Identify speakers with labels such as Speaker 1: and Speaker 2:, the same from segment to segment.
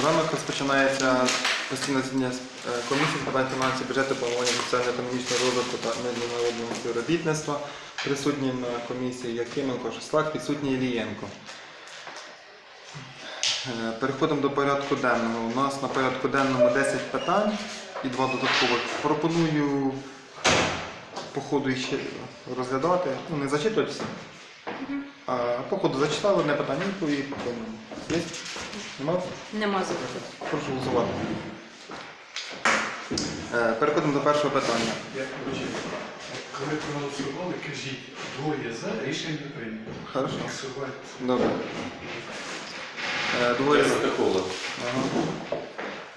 Speaker 1: Ранку. Розпочинається постійне засідання комісії з питань фінансів, бюджету, планування соціально-економічного розвитку та міжнародного співробітництва. Присутні на комісії Якименко, Шеслак, відсутній Ілієнко. Е, Переходимо до порядку денного. У нас на порядку денному 10 питань і два додаткових. Пропоную по ходу ще розглядати, ну не зачитувати всі. А по ходу зачитали одне питання, відповідь. Є? Нема?
Speaker 2: Нема запитів.
Speaker 1: Прошу голосувати. Е, Переходимо до першого питання.
Speaker 3: Я вибачаю. Коли проголосували, кажіть двоє за, рішення не прийнято.
Speaker 1: Хорошо.
Speaker 3: Голосувати.
Speaker 1: Добре. Е, Двоє. за.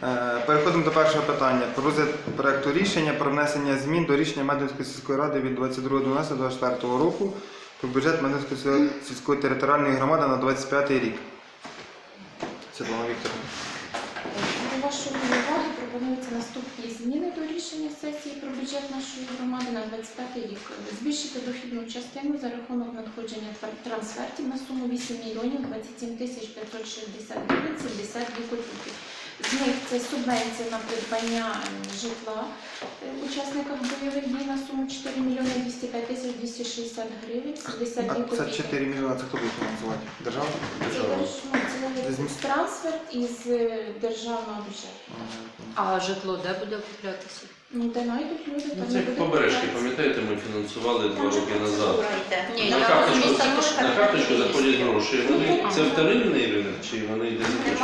Speaker 1: Ага. Е, Переходимо до першого питання. Про розгляд проекту рішення про внесення змін до рішення Медвинської сільської ради від 22.12.24 року про бюджет Медвинської сільської територіальної громади на 25 рік. Світлана Вікторовна.
Speaker 4: До вашої уваги пропонуються наступні зміни до рішення сесії про бюджет нашої громади на 25 рік. Збільшити дохідну частину за рахунок надходження трансфертів на суму 8 мільйонів 27 тисяч 560 гривень 72 копійки. З них це субвенція на придбання житла е, учасникам бойових дій на суму 4 мільйони 205 тисяч 260 гривень 72
Speaker 1: А це 4 мільйони, це хто буде фінансувати? Держава?
Speaker 4: Це, держ- ну, це трансферт із е, державного бюджету.
Speaker 2: А житло де буде куплятися?
Speaker 4: Ну, де знайдуть люди,
Speaker 5: Ну,
Speaker 4: там
Speaker 5: це
Speaker 4: і
Speaker 5: як
Speaker 4: буде
Speaker 5: побережки, пам'ятаєте, ми фінансували два роки назад.
Speaker 2: Ні,
Speaker 5: На
Speaker 2: я
Speaker 5: карточку,
Speaker 2: розумію,
Speaker 5: на карточку заходять гроші. Вони це вторинний ринок, чи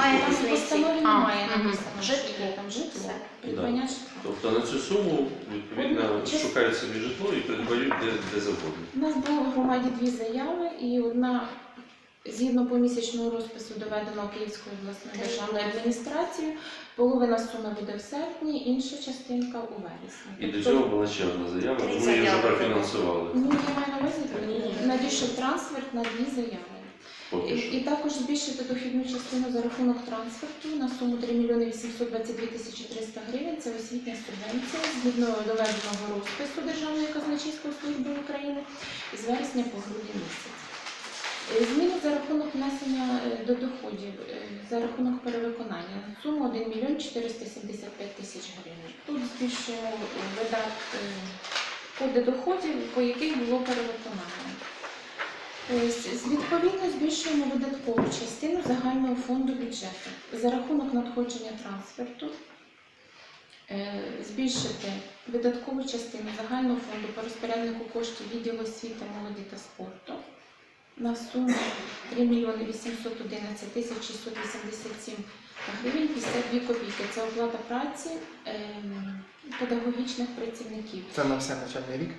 Speaker 4: Немає в постанові
Speaker 2: А,
Speaker 4: немає
Speaker 2: мгм.
Speaker 4: написано, там житло, придбання житла.
Speaker 5: Тобто на цю суму відповідно
Speaker 4: Ну, чесно-
Speaker 5: шукають собі житло і придбають де, де завгодно.
Speaker 4: У нас було в громаді дві заяви, і одна згідно помісячного розпису доведено Київською обласною державною адміністрацією. Половина суми буде в серпні, інша частинка у вересні.
Speaker 5: І до
Speaker 4: Тобто,
Speaker 5: цього була ще одна заява, ми її вже профінансували.
Speaker 4: Ну, я маю на увазі, надійшов трансферт на дві заяви.
Speaker 5: Поки
Speaker 4: І,
Speaker 5: що.
Speaker 4: і також збільшити дохідну частину за рахунок трансферту на суму 3 мільйони 822 тисячі 300 гривень. Це освітня субвенція згідно доведеного розпису Державної казначейської служби України з вересня по грудень місяць. Е, Зміни за рахунок внесення е, до доходів е, за рахунок перевиконання на суму 1 мільйон 475 тисяч гривень. Тут збільшуємо видат е, коди доходів, по яких було перевиконання. Е, з- з- Відповідно збільшуємо видаткову частину загального фонду бюджету за рахунок надходження трансферту. е, Збільшити видаткову частину загального фонду по розпоряднику коштів відділу освіти, молоді та спорту на суму 3 мільйони 811 тисяч 687 гривень 52 копійки. Це оплата праці ем, педагогічних працівників
Speaker 1: Це на все навчальний рік.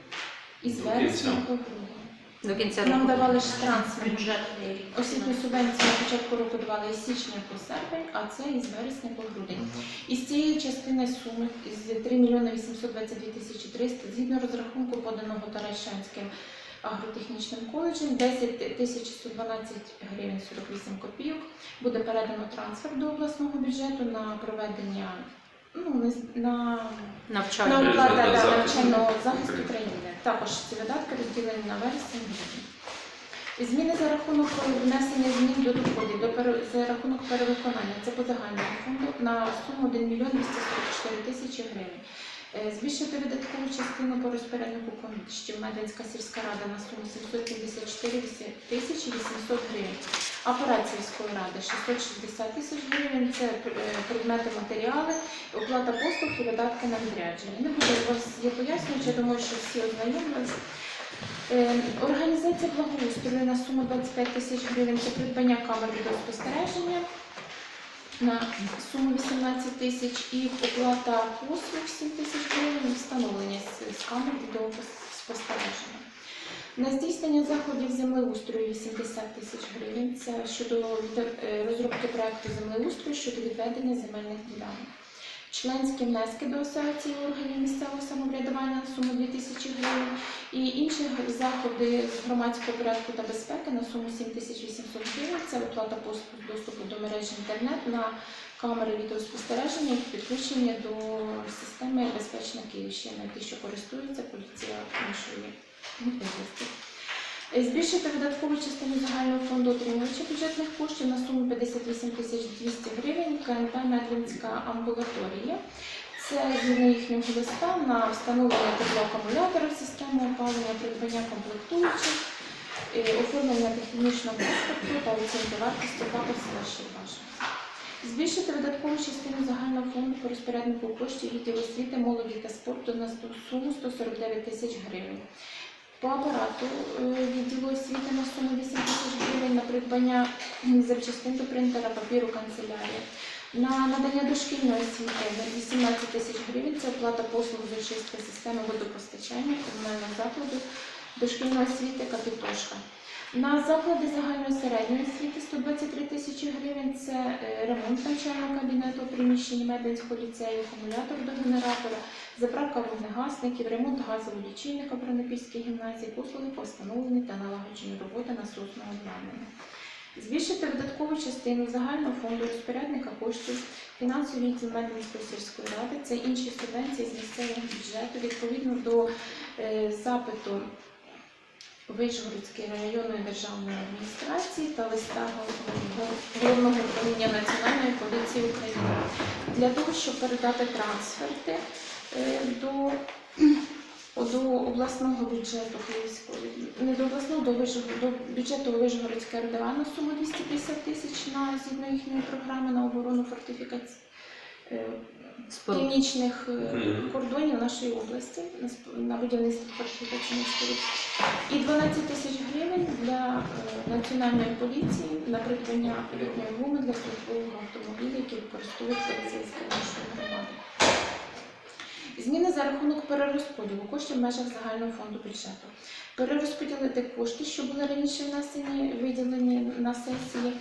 Speaker 4: із
Speaker 5: До
Speaker 4: вересня по грудень.
Speaker 2: До кінця
Speaker 4: Нам давали ж трансфер.
Speaker 6: бюджетний рік.
Speaker 4: Освітню субвенцію на початку року давали із січня по серпень, а це із вересня по грудень. Із цієї частини суми з 3 мільйони 822 тисячі 300, згідно розрахунку поданого Таращанським агротехнічним коледжем, 10 тисяч 112 гривень 48 копійок буде передано трансфер до обласного бюджету на проведення ну, на на
Speaker 2: Навчання.
Speaker 4: оплата
Speaker 5: Навчального
Speaker 4: да,
Speaker 5: захисту
Speaker 4: навчального захисту
Speaker 5: України.
Speaker 4: країни. Також ці видатки розділені на вересень грудень. Зміни за рахунок внесення змін до доходів до пере- за рахунок перевиконання. Це по загальному фонду на суму 1 мільйон 244 тисячі гривень. Е, Збільшити видаткову частину по розпоряднику коштів Медвинська сільська рада на суму 754 тисячі 800 гривень. Апарат сільської ради 660 тисяч гривень. Це е, предмети матеріали, оплата послуг і видатки на відрядження. Не буду вас є пояснюючи, я думаю, що всі ознайомились. Е, Організація благоустрою на суму 25 тисяч гривень це придбання камер відеоспостереження на суму 18 тисяч і оплата послуг 7 тисяч гривень, встановлення з, камер відеоспостереження. На здійснення заходів землеустрою 80 тисяч гривень. Це щодо е, розробки проекту землеустрою щодо відведення земельних ділянок. Членські внески до асоціації органів місцевого самоврядування на суму 2 тисячі гривень і інші заходи з громадського порядку та безпеки на суму 7800 гривень. Це оплата послуг доступу до мережі інтернет на камери відеоспостереження і підключення до системи Безпечна Київщина, ті, що користуються поліція нашої області. Збільшити видаткову частину загального фонду отримувача бюджетних коштів на суму 58 тисяч 200 гривень. КНП Медвинська амбулаторія. Це згідно їхнього листа на встановлення теплоакумулятора в систему опалення, придбання комплектуючих, е, оформлення технічного паспорту та оцінки вартості та села Щербаш. Збільшити видаткову частину загального фонду по розпоряднику коштів відділу освіти, молоді та спорту на суму 149 тисяч гривень. По апарату е, відділу освіти на суму 8 тисяч гривень на придбання запчастин до принтера, папіру, канцелярії. На надання дошкільної освіти на 18 тисяч гривень це оплата послуг з очистки системи водопостачання комунального закладу дошкільної освіти Капітошка. На заклади загальної середньої освіти 123 тисячі гривень це е, ремонт навчального кабінету у приміщенні Мединського ліцею, акумулятор до генератора, заправка вогнегасників, ремонт газового лічильника Бронепільській гімназії, послуги по встановленню та налагодженню роботи насосного обладнання. Збільшити видаткову частину загального фонду розпорядника коштів фінансовий відділ Медвинської сільської ради. Це інші субвенції з місцевого бюджету відповідно до е, запиту Вишгородської районної державної адміністрації та листа Головного управління Національної поліції України для того, щоб передати трансферти е, до, до обласного бюджету Київської, не до обласного, до, до бюджету Вишгородської РДА на суму 250 тисяч на згідно їхньої програми на оборону фортифікації. Е, північних е, кордонів нашої області на будівництво фортифікаційних споруд. І 12 тисяч гривень для е, національної поліції на придбання літньої гуми для службового автомобіля, які використовують поліцейські нашої громади. Зміни за рахунок перерозподілу коштів в межах загального фонду бюджету. Перерозподілити кошти, що були раніше внесені, виділені на сесії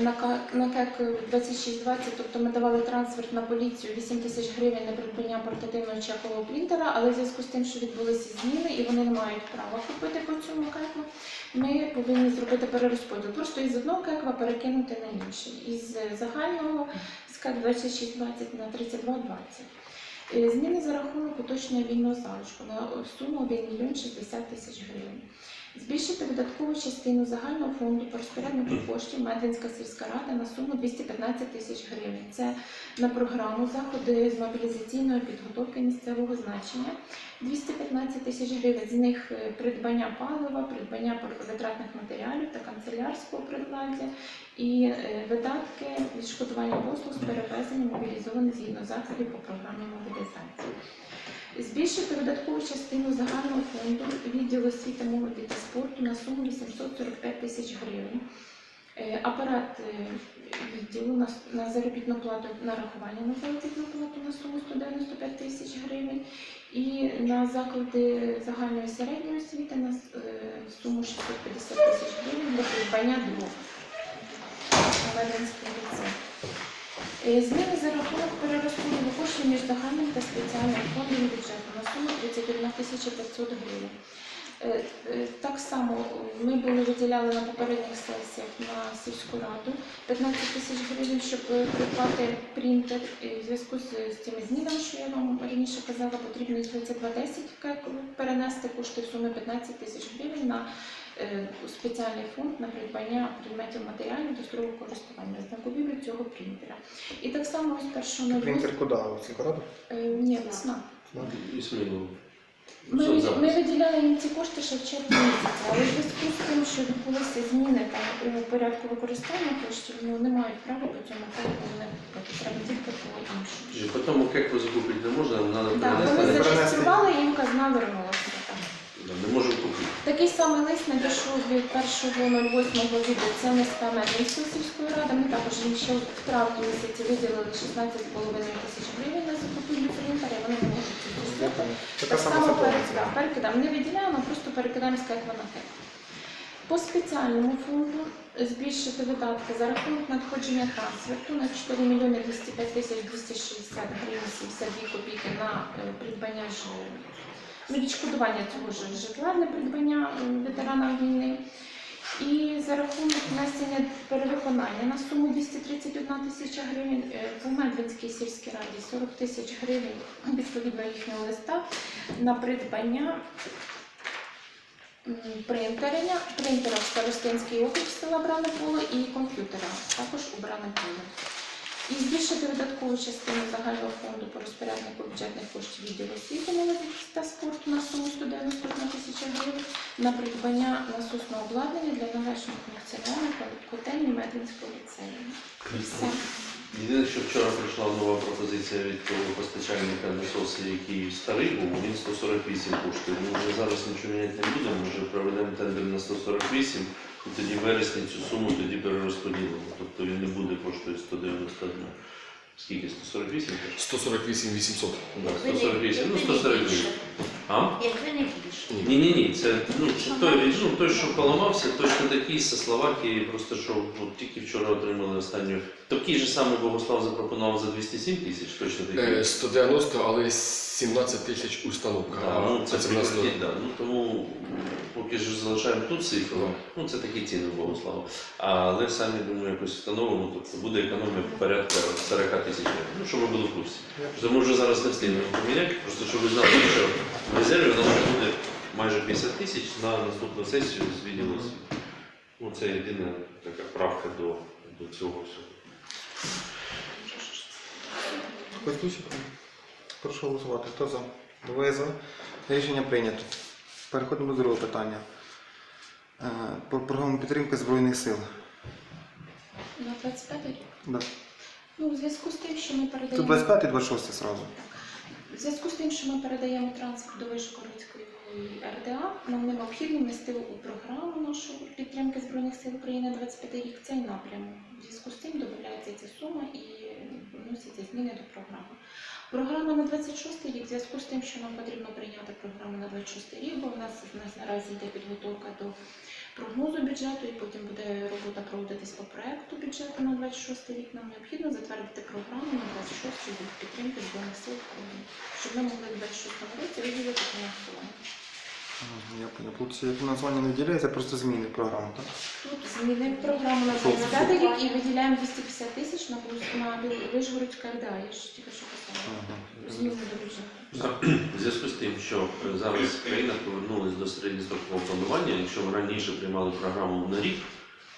Speaker 4: на на КЕК 2620, тобто ми давали трансферт на поліцію 8 тисяч гривень на придбання портативного чекового принтера, але в зв'язку з тим, що відбулися зміни і вони не мають права купити по цьому кеку, ми повинні зробити перерозподіл. Просто із одного кеква перекинути на інший. Із загального з КЕК 2620 на 3220. Е, Зміни за рахунок поточного вільного залишку на суму 1 мільйон 60 тисяч гривень. Збільшити видаткову частину загального фонду по розпоряднику коштів Медвинська сільська рада на суму 215 тисяч гривень. Це на програму заходи з мобілізаційної підготовки місцевого значення. 215 тисяч гривень. З них е, придбання палива, придбання витратних матеріалів та канцелярського приладдя і е, видатки відшкодування послуг з перевезення мобілізованих згідно заходів по програмі мобілізації. Збільшити видаткову частину загального фонду відділу освіти, молоді та спорту на суму 845 тисяч гривень. Е, Апарат е, відділу на, заробітну плату нарахування на заробітну плату на суму 195 тисяч гривень і на заклади загальної середньої освіти на е, суму 650 тисяч гривень для придбання дров. на ліцей. Е, Зміни за рахунок перерозподілу коштів між загальним та спеціальним фондом бюджету на суму 31 тисяча 500 гривень. Е, е, Так само ми були виділяли на попередніх сесіях на сільську раду 15 тисяч гривень, щоб придбати принтер. В зв'язку з, з цими змінами, що я вам раніше казала, потрібно із 2210 ка- перенести кошти в сумі 15 тисяч гривень на спеціальний фонд на придбання предметів матеріалів до строго користування з закупівлю цього принтера. І так само з 1.08...
Speaker 1: Принтер куди? У сільську
Speaker 4: Е, Ні, весна.
Speaker 5: І сміло.
Speaker 4: Ми, ми виділяли їм ці кошти ще в червні місяці, але в зв'язку з тим, що відбулися зміни там у порядку використання коштів, ну не мають права по цьому кроку не купити. Треба тільки по іншому.
Speaker 5: І по тому кеку закупити не можна, треба
Speaker 4: Так,
Speaker 5: перенести.
Speaker 4: вони зареєстрували, їм казна вернулася.
Speaker 5: Не можемо купити.
Speaker 4: Такий самий лист надійшов від 1.08 від ЦНСП Медвинської сільської ради. Ми також ще в травні місяці виділили 16,5 тисяч гривень на закупівлю принтера, і вони не можуть це здійснити. Так само пере- перекидаємо. Не виділяємо, просто перекидаємо з на. По спеціальному фонду збільшити видатки за рахунок надходження трансферту на 4 мільйони 205 тисяч 260 гривень 72 копійки на придбання ж ну, відшкодування цього ж житла для придбання ветеранам війни. І за рахунок внесення перевиконання на суму 231 тисяча гривень е, в Медвинській сільській раді 40 тисяч гривень відповідно їхнього листа на придбання м, принтерення, принтера в Старостинський округ села Бране Поле і комп'ютера також у Бране Поле. І збільшити видаткову частину загального фонду по розпоряднику бюджетних коштів відділу освіти молоді та спорту на суму 191 тисяча гривень на придбання насосного обладнання для належного функціонування котельні Медвинського ліцею. Все.
Speaker 5: Єдине, що вчора прийшла нова пропозиція від постачальника насосу, який старий був, він 148 коштує. Ми зараз нічого міняти не будемо, може проведемо тендер на 148, і тоді вересні цю суму тоді перерозподілимо. Тобто він не буде коштує 191. Скільки? 148? кажеш?
Speaker 6: 148 800.
Speaker 5: Да, 148, ну 148. А?
Speaker 2: Якби не більше.
Speaker 5: Ні, ні, ні, це ну, це той, ну, той, що поламався, точно такий зі Словакії, просто що от, тільки вчора отримали останню. Такий же самий Богослав запропонував за 207 тисяч, точно такий.
Speaker 6: Е, 190, але 17 тисяч установка.
Speaker 5: Да, ну, це
Speaker 6: це в
Speaker 5: да. ну, тому поки ж залишаємо тут цифру, ну це такі ціни Богослава. Але самі думаю, якось встановимо, тобто буде економія порядка 40 тисяч гривень. Ну, щоб ви були в курсі. Тому ми вже зараз не встигнемо поміняти, просто щоб ви знали, що в резерві у нас буде майже 50 тисяч на наступну сесію з відділу освіти. Ну, це єдина така правка до, до цього всього.
Speaker 1: Прошу голосувати. Хто за? Двоє за. Рішення прийнято. Переходимо до другого питання. Е, Про програму підтримки Збройних сил.
Speaker 4: На 25 рік.
Speaker 1: Да.
Speaker 4: Ну, у зв'язку з тим, що ми
Speaker 1: Тут 25 і 26 сразу.
Speaker 4: в зв'язку з тим, що ми передаємо транспорт до Вишгородської РДА, нам необхідно внести у програму нашу підтримки Збройних сил України 25 рік цей напрямок. У зв'язку з цим додається ця сума і вносяться зміни до програми. Програма на 26 рік, в зв'язку з тим, що нам потрібно прийняти програму на 26 рік, бо в нас, в нас наразі йде підготовка до прогнозу бюджету, і потім буде робота проводитись по проекту бюджету на 26 рік. Нам необхідно затвердити програму на 26 рік підтримки Збройних сил України, щоб ми могли в 26 році виділити фінансування.
Speaker 1: Я понял. Тут ще фінансування не виділяється, просто зміни в програму, так?
Speaker 4: Тут змінимо програму на 25 рік і виділяємо 250 тисяч на, Брус- на Вишгородську РДА, я ж тільки що.
Speaker 1: Ага.
Speaker 4: Зміни до бюджету.
Speaker 5: В зв'язку з тим, що е, зараз країна повернулася до середньострокового планування, якщо ми раніше приймали програму на рік,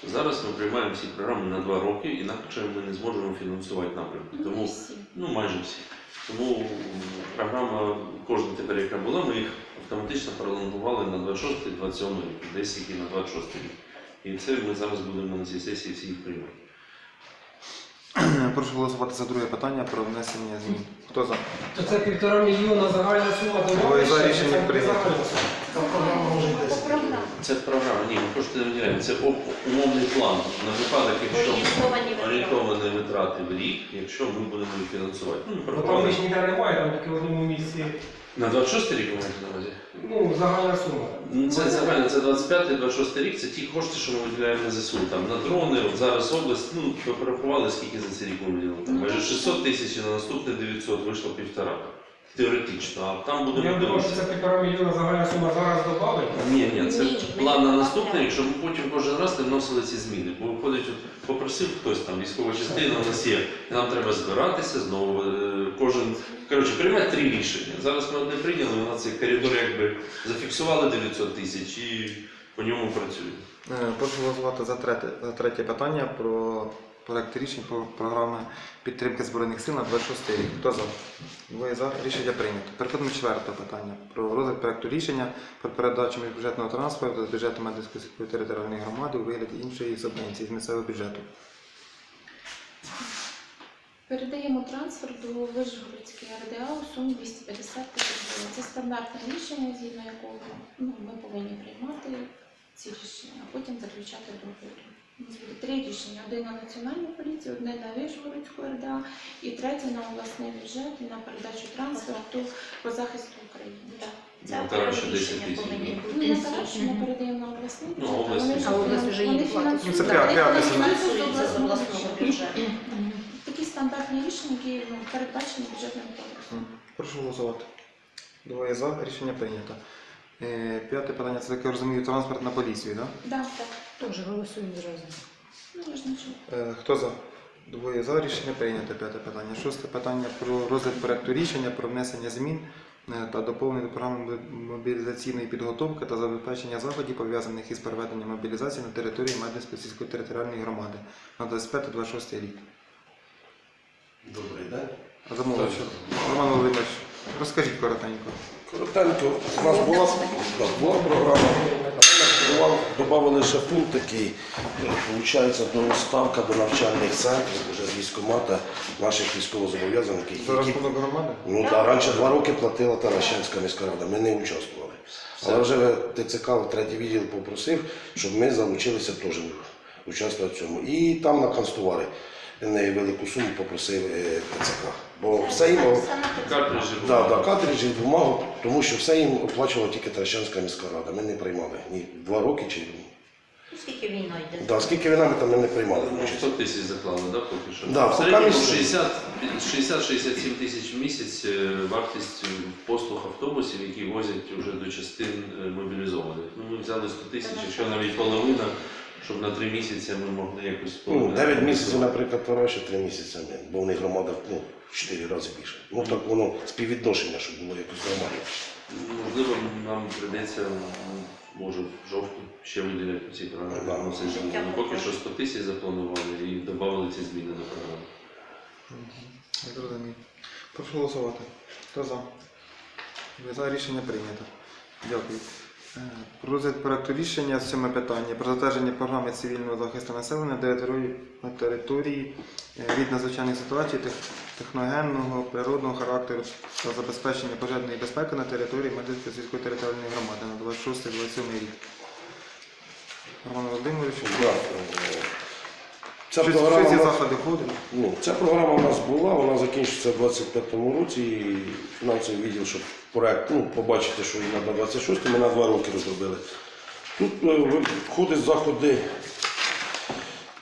Speaker 5: то зараз ми приймаємо всі програми на два роки, інакше ми не зможемо фінансувати напрямки.
Speaker 4: Ну,
Speaker 5: Тому
Speaker 4: всі.
Speaker 5: ну майже всі. Тому м, програма кожна тепер, яка була, ми їх автоматично пролонгували на 26-27 рік, десь які на 26 рік. І це ми зараз будемо на цій сесії всі їх приймати.
Speaker 1: Прошу голосувати за друге питання про внесення змін. Хто за?
Speaker 7: То це півтора мільйона загальна сума до
Speaker 1: Ой, за рішення прийнято.
Speaker 3: Там програма може
Speaker 4: По
Speaker 3: 10
Speaker 4: програмі.
Speaker 5: Це програма, ні, ми кошти не виділяємо. Це умовний план на випадок, якщо
Speaker 2: Орієнтовані витрати.
Speaker 5: орієнтовані витрати в рік, якщо ми будемо їх фінансувати. Ну,
Speaker 7: Ну, там ж ніде немає, там тільки в одному місці.
Speaker 5: На 26 рік ви маєте на увазі?
Speaker 7: Ну, загальна сума.
Speaker 5: Ну, Це загально, це 25-26 рік, це ті кошти, що ми виділяємо на ЗСУ. Там на дрони, от зараз область, ну, ви порахували, скільки за цей рік ми виділили. Там
Speaker 4: Ну,
Speaker 5: майже 600 тисяч, на наступне 900 вийшло півтора. Теоретично, а там
Speaker 7: Я
Speaker 5: будемо
Speaker 7: думав, що
Speaker 5: дивитися.
Speaker 7: це півтора мільйона загальна сума зараз додали.
Speaker 5: Ні, ні, це
Speaker 2: Ні,
Speaker 5: план на
Speaker 2: не
Speaker 5: наступний, якщо ми потім кожен раз не вносили ці зміни. Бо виходить, от, попросив хтось там, військова частина у нас є, і нам треба збиратися знову. е, Кожен коротше, приймати три рішення. Зараз ми одне прийняли, ми на цей коридор якби зафіксували 900 тисяч і по ньому працюємо.
Speaker 1: Е, Прошу голосувати за третє, за третє питання про проект рішень про програми підтримки Збройних сил на 26 рік. Хто за? Двоє за. Рішення прийнято. Переходимо до четвертого питання про розгляд проекту рішення про передачу міжбюджетного транспорту з бюджету Медицької територіальної громади у вигляді іншої субвенції з місцевого бюджету.
Speaker 4: Передаємо трансфер до Вишгородської РДА у сумі 250 тисяч гривень. Це стандартне рішення, згідно якого ну, ми повинні приймати ці рішення, а потім заключати договір. У нас буде три рішення: одне на національну поліцію, одне на Вишгородську РДА і третє на обласний бюджет і на передачу трансферту по захисту України.
Speaker 2: Так.
Speaker 5: Ну,
Speaker 2: Це
Speaker 5: коротше,
Speaker 2: окреме
Speaker 5: 10
Speaker 2: рішення
Speaker 5: тисяч,
Speaker 2: повинні
Speaker 5: да.
Speaker 2: бути.
Speaker 4: Ну, не так, що ми передаємо на обласний
Speaker 5: Ну,
Speaker 4: бюджет,
Speaker 5: обласний
Speaker 4: вони ж
Speaker 2: А область вже
Speaker 4: вони
Speaker 2: її платить.
Speaker 1: Ну, це п'я-
Speaker 4: вони
Speaker 1: п'яте
Speaker 4: фінансують з обласного бюджету. Стандартні рішення, які ну, передбачені бюджетним кодексом.
Speaker 1: Прошу голосувати. Двоє за. Рішення прийнято. Е, П'яте питання, це, як я розумію, транспорт на поліцію, так?
Speaker 4: Да, так.
Speaker 2: Теж голосуємо зразу.
Speaker 4: Ну, ви ж нічого.
Speaker 1: Е, Хто за? Двоє за. Рішення прийнято. П'яте питання. Шосте питання про розгляд проекту рішення про внесення змін е, та доповнення до програми мобілізаційної підготовки та забезпечення заходів, пов'язаних із проведенням мобілізації на території Медицької сільської територіальної громади на 25-26 рік.
Speaker 8: Добрий день.
Speaker 1: Замовлення. Роман Володимирович, розкажіть коротенько.
Speaker 8: Коротенько, у нас була, да, була програма, була, додали ще пункт такий, виходить, до ставка до навчальних центрів, вже з військкомата наших військовозобов'язаних,
Speaker 1: За
Speaker 8: які
Speaker 1: рахунок громади?
Speaker 8: Ну так, раніше два роки платила Таращанська міська рада, ми не участвували. Але вже ТЦК, третій відділ попросив, щоб ми залучилися теж участвувати в цьому. І там на канцтовари невелику суму попросив е, ТЦК. Бо все їм,
Speaker 5: Картриджі
Speaker 8: да, да, картриджі, бумагу, тому що все їм оплачувала тільки Таращанська міська рада. Ми не приймали ні два роки чи
Speaker 2: Ну, Скільки війна йде?
Speaker 8: да, скільки війна ми там ми не приймали.
Speaker 5: Ну,
Speaker 8: участь.
Speaker 5: 100 тисяч заклали, да, поки що?
Speaker 8: Да,
Speaker 5: в
Speaker 8: поки
Speaker 5: середньому
Speaker 8: місяць.
Speaker 5: 60 60-67 тисяч в місяць е, вартість е, послуг автобусів, які возять вже до частин е, мобілізованих. Ну, ми взяли 100 тисяч, якщо навіть половина, щоб на 3 місяці ми могли якось
Speaker 8: Ну, 9 місяців, наприклад, Тараща, 3 місяці, ні, бо в них громада ну, в 4 рази більше. Ну так воно співвідношення, щоб було якось нормально.
Speaker 5: Можливо, нам прийдеться, може, в жовтні ще виділяти ці програми. Ну, ж, ну, Поки що 100 тисяч запланували і додали ці зміни до програми.
Speaker 1: Я зрозумів. Прошу голосувати. Хто за? За рішення прийнято. Дякую. Розгляд проекту рішення сьоме питання про затвердження програми цивільного захисту населення на території, е, від надзвичайних ситуацій, техногенного, природного характеру та забезпечення пожежної безпеки на території Медицької сільської територіальної громади на 26-27 рік. Роман Володимирович.
Speaker 8: Ця
Speaker 1: що
Speaker 8: програма,
Speaker 1: ці
Speaker 8: у нас-
Speaker 1: заходи
Speaker 8: ну, ця програма у нас була, вона закінчиться в 25-му році. І фінансовий відділ, щоб проект ну, побачити, що і на 26 ми на два роки розробили. Тут е, входять заходи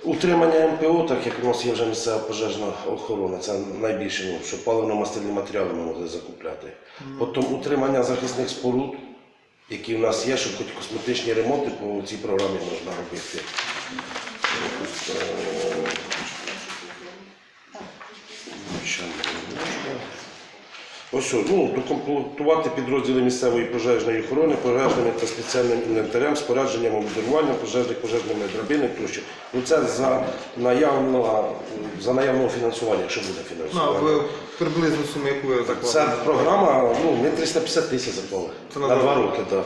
Speaker 8: утримання МПО, так як у нас є вже місцева пожежна охорона, це найбільше, ну, щоб паливно-мастильні матеріали ми могли закупляти. Потім утримання захисних споруд, які в нас є, щоб хоч косметичні ремонти по цій програмі можна робити. Ось, ну, докомплектувати підрозділи місцевої пожежної охорони пожежними та спеціальним інвентарем, спорядженням, обдаруванням пожежних пожежними драбини тощо. Ну це за наявного, за наявного фінансування, якщо буде
Speaker 1: Ну, а ви приблизну суму, яку ви закладали?
Speaker 8: Ця програма, ну, ми 350 тисяч заклали.
Speaker 1: Це
Speaker 8: на
Speaker 1: на
Speaker 8: два
Speaker 1: два
Speaker 8: роки, так.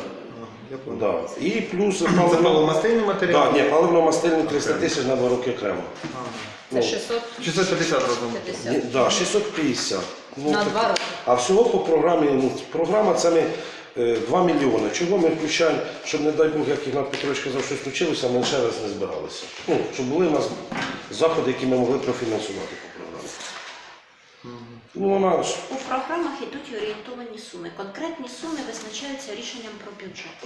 Speaker 1: А, Я понял.
Speaker 8: Да. І плюс
Speaker 1: Це паливомастильні матеріали?
Speaker 8: Да, ні, паливно-мастильні 300 тисяч на два роки окремо.
Speaker 1: Ага.
Speaker 8: Ну,
Speaker 2: Це 650.
Speaker 1: 650 разом.
Speaker 8: ні, да, 650. Ну,
Speaker 2: На
Speaker 8: так-
Speaker 2: два роки.
Speaker 8: А всього по програмі, ну, програма це ми е, 2 мільйони. Чого ми включаємо, щоб, не дай Бог, як Ігнат Петрович казав, щось случилося, ми ще раз не збиралися. Ну, щоб були у нас заходи, які ми могли профінансувати Ну, ж
Speaker 9: У програмах йдуть орієнтовані суми. Конкретні суми визначаються рішенням про бюджет.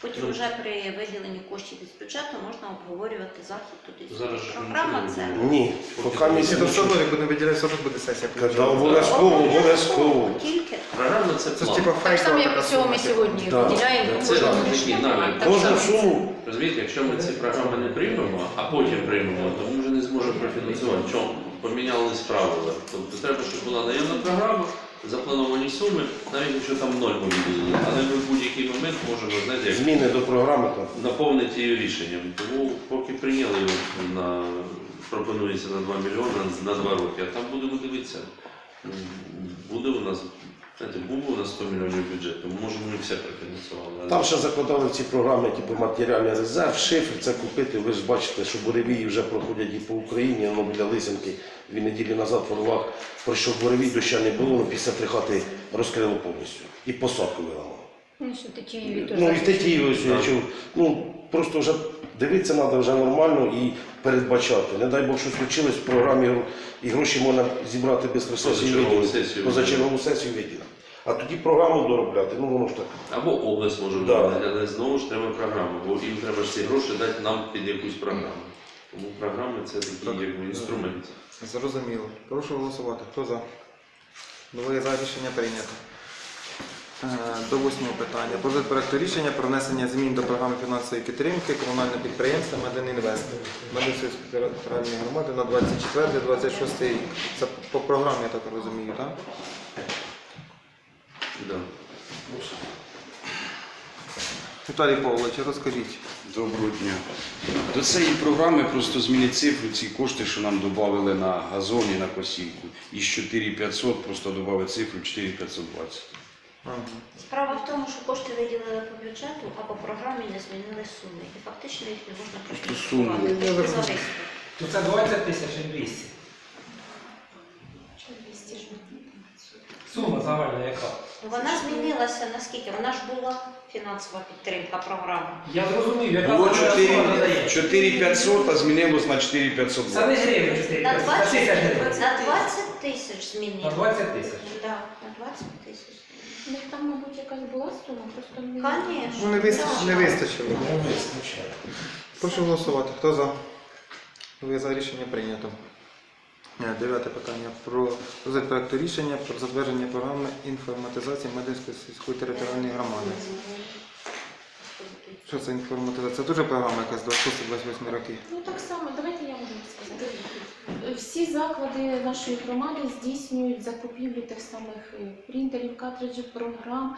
Speaker 9: Потім вже при виділенні коштів із бюджету можна обговорювати захід туди.
Speaker 5: Зараз ж
Speaker 9: Програма це
Speaker 8: ні, поки ми
Speaker 1: Якщо то все одно, як будемо виділяти, все одно буде сесія.
Speaker 8: Да, обов'язково, обов'язково.
Speaker 9: тільки
Speaker 5: Програма це
Speaker 1: Це ж
Speaker 5: план.
Speaker 1: типа
Speaker 2: Так
Speaker 1: фейкова
Speaker 2: само,
Speaker 1: така
Speaker 2: як цього ми
Speaker 1: сума.
Speaker 2: сьогодні
Speaker 8: Да.
Speaker 2: виділяємо
Speaker 5: Це
Speaker 2: кожному
Speaker 5: такий намір.
Speaker 2: Так
Speaker 8: Кожну
Speaker 2: само.
Speaker 8: суму
Speaker 5: Розумієте, якщо ми ці програми не приймемо, а потім приймемо, то ми вже не зможемо профінансувати. Чому помінялись правила? Тобто треба, щоб була наявна програма, заплановані суми, навіть якщо там ноль ми. Але ми в будь-який момент можемо знаєте, як
Speaker 8: зміни до програми, то
Speaker 5: наповнити її рішенням. Тому поки прийняли його на пропонується на 2 мільйони на 2 роки, а там будемо дивитися. Буде у нас, знаєте, був у нас 100 мільйонів бюджет, тому може ми все профінансували. але-
Speaker 8: Там ще закладали в ці програми, типу матеріальний резерв, шифр, це купити. Ви ж бачите, що буревії вже проходять і по Україні, воно біля Лисенки дві неділі назад в Орлах пройшов буревій, доща не було, ну, після три хати розкрило повністю. І посадку виламало.
Speaker 2: Ну, що Тетіїві теж.
Speaker 8: Ну і Тетіїві ось я чув. Ну просто вже дивитися треба вже нормально і передбачати. Не дай Бог, що случилось в програмі, і гроші можна зібрати без сесії
Speaker 5: Позачергову
Speaker 8: виділити.
Speaker 5: сесію
Speaker 8: Позачергову сесію виділити. А тоді програму доробляти, ну воно ж так.
Speaker 5: Або область може
Speaker 8: Да.
Speaker 5: бути, але знову ж треба програму, бо їм треба ж ці гроші дати нам під якусь програму. Тому програми це такий якби інструмент.
Speaker 1: Зрозуміло. Прошу голосувати. Хто за? Двоє за рішення прийнято. Е, До восьмого питання. Про проекту рішення про внесення змін до програми фінансової підтримки комунального підприємства Мединінвест Медицинської територіальної громади на 24-26 рік. Це по програмі, я так розумію, так?
Speaker 5: Да.
Speaker 1: Віталій Павлович, розкажіть.
Speaker 10: Доброго дня. До цієї програми просто змінять цифру, ці кошти, що нам додали на газон і на косівку. Із 4500 просто додали цифру 4520.
Speaker 1: Ага.
Speaker 9: Справа в тому, що кошти виділили по бюджету, а по програмі не змінили суми. І фактично їх не можна профінансувати.
Speaker 1: Я
Speaker 9: Тільки
Speaker 7: То це 20 тисяч і 200. Сума загальна яка?
Speaker 9: Вона змінилася наскільки? Вона ж була фінансова підтримка програми.
Speaker 7: Я зрозумів, яка
Speaker 10: Було
Speaker 7: загальна
Speaker 10: 4
Speaker 7: сума.
Speaker 10: 4500, а змінилось на
Speaker 7: Це
Speaker 10: 4520.
Speaker 7: не гривень 4
Speaker 9: На
Speaker 7: це
Speaker 9: 20,
Speaker 7: тисяч
Speaker 9: на 20 тисяч
Speaker 7: На
Speaker 9: змінили.
Speaker 7: 20 тисяч.
Speaker 9: Так, на 20 тисяч.
Speaker 4: У них там, мабуть, якась була сума, просто не
Speaker 9: Конечно.
Speaker 1: Ну, не, вистачило, не вистачило.
Speaker 3: Не вистачає.
Speaker 1: Прошу голосувати. Хто за? Ви за рішення прийнято. Е, Дев'яте питання про розгляд проекту рішення про затвердження програми інформатизації Мединської сільської територіальної громади. Що це інформатизація? Це дуже програма якась 26-28 років.
Speaker 4: Ну так само, давайте я. Всі заклади нашої громади здійснюють закупівлю тих самих е, принтерів, картриджів, програм,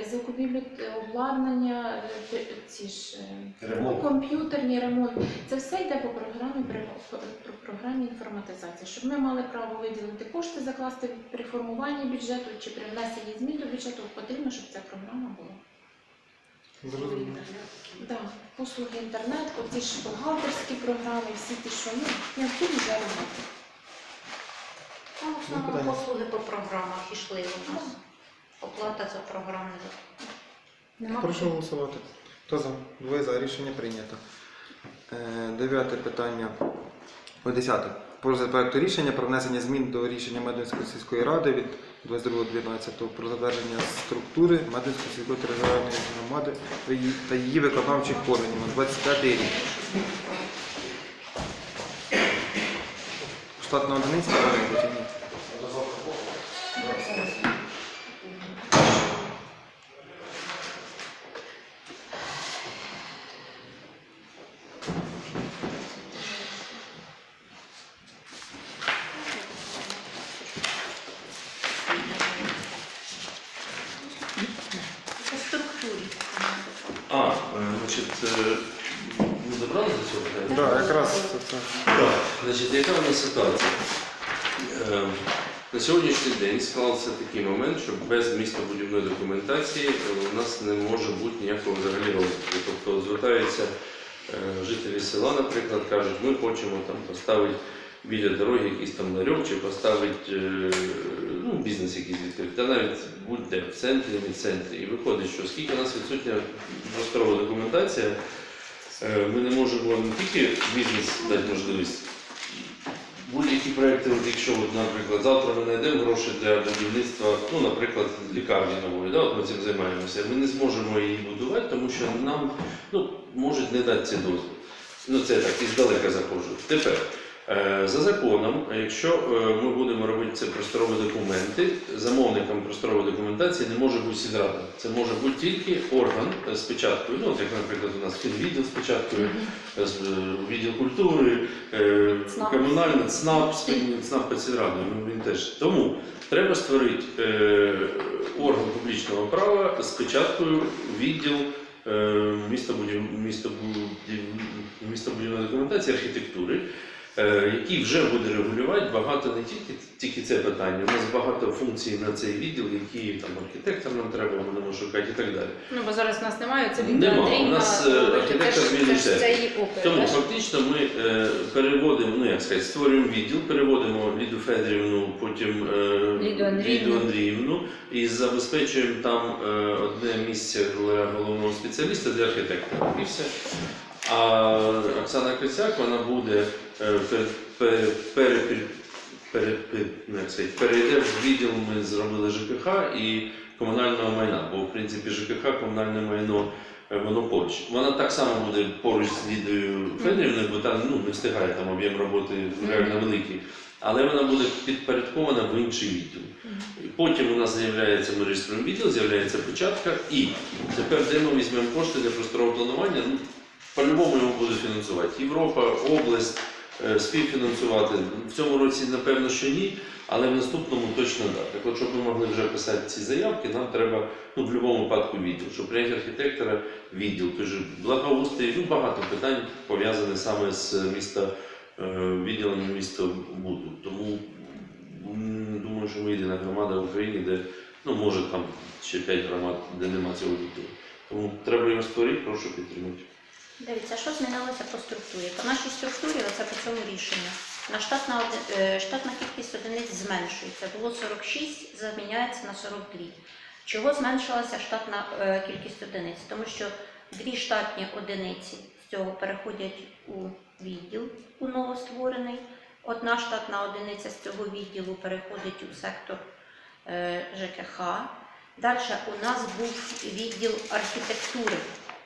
Speaker 4: е, закупівлю е, обладнання, ці ж
Speaker 8: Ремонт.
Speaker 4: комп'ютерні ремонт. Це все йде по програмі про програмі інформатизації, щоб ми мали право виділити кошти, закласти при формуванні бюджету чи при внесенні змін до бюджету. Потрібно, щоб ця програма була.
Speaker 1: Зрозуміло.
Speaker 4: Да, послуги інтернет, оці ж бухгалтерські програми, всі ті, що ну, необхідні для роботи.
Speaker 9: Там в основному
Speaker 1: питання.
Speaker 9: послуги по програмах ішли у нас. Оплата за програми.
Speaker 4: Нема
Speaker 1: Прошу голосувати. Хто за? Двоє за рішення прийнято. Е, Дев'яте питання. О, десяте. Про проекту рішення про внесення змін до рішення Мединської сільської ради від 22.12 про затвердження структури медицинської сільської територіальної громади та її- виконавчих органів на 25 рік. Штатна одиниця чи ні?
Speaker 9: По структурі.
Speaker 5: А, е, значить, е, ми добрали до цього?
Speaker 1: Так, якраз це.
Speaker 5: Так, значить, яка в нас ситуація? Е, На сьогоднішній день склався такий момент, що без містобудівної документації е, у нас не може бути ніякого взагалі розвитку. Тобто звертаються е, жителі села, наприклад, кажуть, ми хочемо там поставити біля дороги якийсь там ларьок чи поставити е, бізнес якийсь відкрити, та навіть будь-де в центрі, не в центрі. І виходить, що оскільки у нас відсутня просторова документація, Е, Ми не можемо не тільки бізнес дати можливість. Будь-які проекти, от якщо, от, наприклад, завтра ми знайдемо гроші для будівництва, ну, наприклад, лікарні нової, да, от ми цим займаємося, ми не зможемо її будувати, тому що нам ну, можуть не дати цей дозвіл. Ну, це так, іздалека заходжу. Тепер, е, за законом, якщо е, ми будемо робити це просторові документи, замовником просторової документації не може бути сільрада. Це може бути тільки орган е, з печаткою, ну, як, наприклад, у нас фінвідділ з печаткою, е, е, відділ культури, е,
Speaker 9: ЦНАП.
Speaker 5: ЦНАП, під- сільрадою, ну, він теж. Тому треба створити е, орган публічного права з печаткою відділ е, містобудів, містобудів, містобудівної документації, архітектури, е, який вже буде регулювати багато не тільки, тільки це питання. У нас багато функцій на цей відділ, які там архітектор нам треба, ми будемо шукати і так далі.
Speaker 2: Ну, бо зараз нас немає, це
Speaker 5: Нема,
Speaker 2: Віктор
Speaker 5: у нас, е, архітектор
Speaker 2: її опит.
Speaker 5: Тому
Speaker 2: так?
Speaker 5: фактично ми е, переводимо, ну як сказати, створюємо відділ, переводимо Ліду Федорівну, потім е,
Speaker 2: Ліду Андріївну.
Speaker 5: Ліду Андріївну і забезпечуємо там е, одне місце для головного спеціаліста для архітектора. І все. А Оксана Крицяк, вона буде е, перейде в відділ, ми зробили ЖКХ і комунального майна, бо в принципі ЖКХ, комунальне майно е, воно поруч. Вона так само буде поруч з Лідою Федорівною, бо там ну, не встигає там об'єм роботи реально великий. Але вона буде підпорядкована в інший відділ. Потім у нас з'являється реєструємо відділ, з'являється початка, і тепер де ми візьмемо кошти для просторового планування, ну, по-любому його будуть фінансувати. Європа, область, співфінансувати. В цьому році, напевно, що ні, але в наступному точно так. Так от, щоб ми могли вже писати ці заявки, нам треба ну, в будь-якому випадку відділ. Щоб прийняти архітектора, відділ, тож благоустрій, ну багато питань пов'язаних саме з міста е, відділенням міста буду. Тому думаю, що ми єдина громада в Україні, де ну може там ще 5 громад, де нема цього відділу. Тому треба його створити, прошу підтримати.
Speaker 9: Дивіться, що змінилося по структурі? По нашій структурі, оце по цьому рішенню, на штатна, е, штатна кількість одиниць зменшується. Було 46, заміняється на 42. Чого зменшилася штатна е, кількість одиниць? Тому що дві штатні одиниці з цього переходять у відділ у новостворений. Одна штатна одиниця з цього відділу переходить у сектор е, ЖКХ. Далі у нас був відділ архітектури.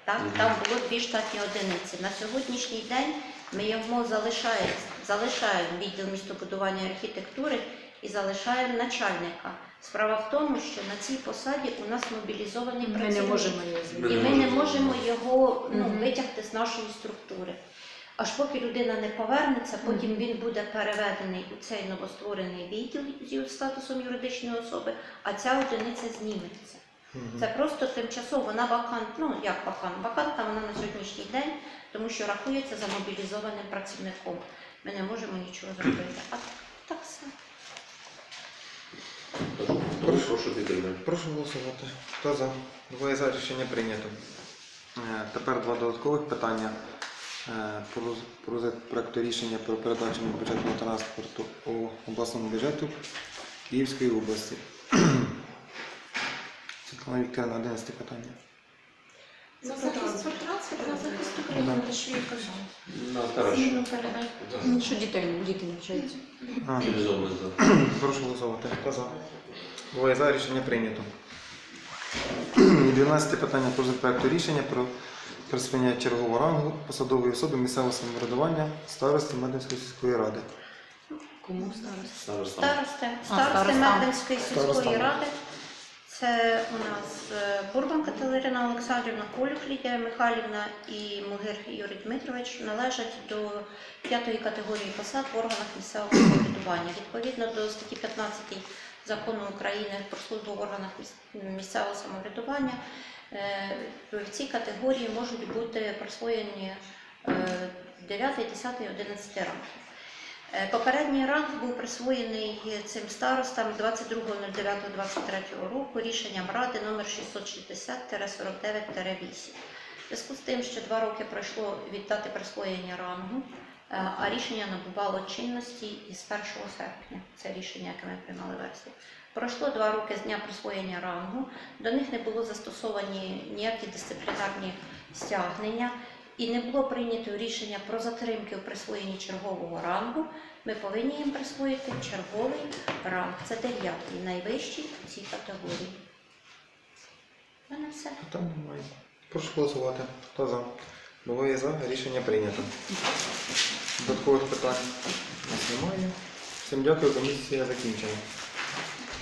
Speaker 9: Так,
Speaker 5: Мгм.
Speaker 9: там було дві штатні одиниці. На сьогоднішній день ми йому залишаємо, залишаємо відділ містобудування і архітектури і залишаємо начальника. Справа в тому, що на цій посаді у нас мобілізований
Speaker 2: Ми не можемо
Speaker 5: Ми
Speaker 9: І ми не
Speaker 5: можемо.
Speaker 9: його ну, витягти з нашої структури. Аж поки людина не повернеться, потім він буде переведений у цей новостворений відділ зі статусом юридичної особи, а ця одиниця зніметься. Це просто тимчасово, вона вакант, ну як вакант, вакантна вона на сьогоднішній день, тому що рахується за мобілізованим працівником. Ми не можемо нічого зробити. А так все.
Speaker 5: Прошу підтримати.
Speaker 1: Прошу голосувати. Хто за? Двоє за рішення прийнято. Е, Тепер два додаткових питання. Е, Про про розгляд рішення про передачу бюджетного транспорту у обласному бюджету Київської області. Світлана Вікторівна, 11 питання.
Speaker 4: За захист трансфер на захист України,
Speaker 1: Да.
Speaker 4: що я кажу.
Speaker 5: На Тараш.
Speaker 4: Зміну передай.
Speaker 2: Ну, Що дітей, діти навчаються?
Speaker 1: А,
Speaker 5: Через область. да.
Speaker 1: Прошу голосувати. Хто за? Двоє за рішення прийнято. І 12 питання про проекту рішення про присвоєння чергового рангу посадової особи місцевого самоврядування старості Медицької сільської ради.
Speaker 2: Кому зараз?
Speaker 5: Староста.
Speaker 9: Старости, старости
Speaker 2: староста.
Speaker 9: Медвинської сільської ради. Це у нас е, Бурбан Катерина Олександрівна, Колюк Лідія Михайлівна і Мугир Юрій Дмитрович належать до п'ятої категорії посад в органах місцевого самоврядування. Відповідно до статті 15 закону України про службу в органах місцевого самоврядування е, в цій категорії можуть бути присвоєні е, 9, 10, 11 ранг. Е, Попередній ранг був присвоєний цим старостам 22.09.23 року рішенням Ради номер 660-49-8. В зв'язку з тим, що два роки пройшло від дати присвоєння рангу, е, а рішення набувало чинності із 1 серпня. Це рішення, яке ми приймали вересні. Пройшло два роки з дня присвоєння рангу, до них не було застосовані ніякі дисциплінарні стягнення і не було прийнято рішення про затримки у присвоєнні чергового рангу, ми повинні їм присвоїти черговий ранг. Це дев'ятий, найвищий у цій категорії. У мене все.
Speaker 1: Питань немає. Прошу голосувати. Хто за? Двоє за рішення прийнято. Додаткових питань у нас немає. Всім дякую, комісія закінчена.